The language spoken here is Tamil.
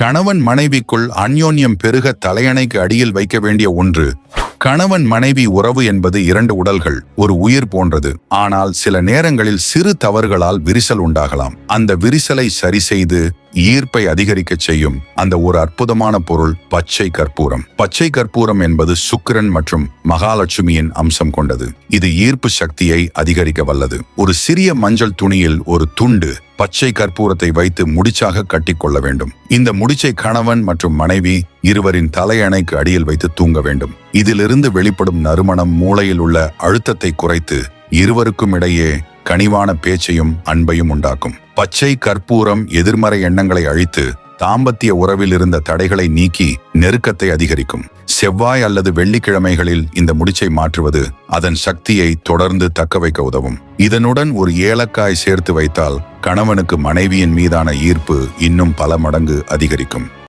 கணவன் மனைவிக்குள் அந்யோன்யம் பெருக தலையணைக்கு அடியில் வைக்க வேண்டிய ஒன்று. கணவன் மனைவி உறவு என்பது இரண்டு உடல்கள் ஒரு உயிர் போன்றது. ஆனால் சில நேரங்களில் சிறு தவறுகளால் விரிசல் உண்டாகலாம். அந்த விரிசலை சரி செய்து ஈர்ப்பை அதிகரிக்கச் செய்யும். அந்த ஒரு அற்புதமான பொருள் பச்சை கற்பூரம். பச்சை கற்பூரம் என்பது சுக்கிரன் மற்றும் மகாலட்சுமியின் அம்சம் கொண்டது. இது ஈர்ப்பு சக்தியை அதிகரிக்க வல்லது. ஒரு சிறிய மஞ்சள் துணியில் ஒரு துண்டு பச்சை கற்பூரத்தை வைத்து முடிச்சாக கட்டிக்கொள்ள வேண்டும். இந்த முடிச்சை கணவன் மற்றும் மனைவி இருவரின் தலையணைக்கு அடியில் வைத்து தூங்க வேண்டும். இதிலிருந்து வெளிப்படும் நறுமணம் மூளையில் உள்ள அழுத்தத்தை குறைத்து இருவருக்கும் இடையே கனிவான பேச்சையும் அன்பையும் உண்டாக்கும். பச்சை கற்பூரம் எதிர்மறை எண்ணங்களை அழித்து தாம்பத்திய உறவில் இருந்த தடைகளை நீக்கி நெருக்கத்தை அதிகரிக்கும். செவ்வாய் அல்லது வெள்ளிக்கிழமைகளில் இந்த முடிச்சை மாற்றுவது அதன் சக்தியை தொடர்ந்து தக்க வைக்க உதவும். இதனுடன் ஒரு ஏலக்காய் சேர்த்து வைத்தால் கணவனுக்கு மனைவியின் மீதான ஈர்ப்பு இன்னும் பல மடங்கு அதிகரிக்கும்.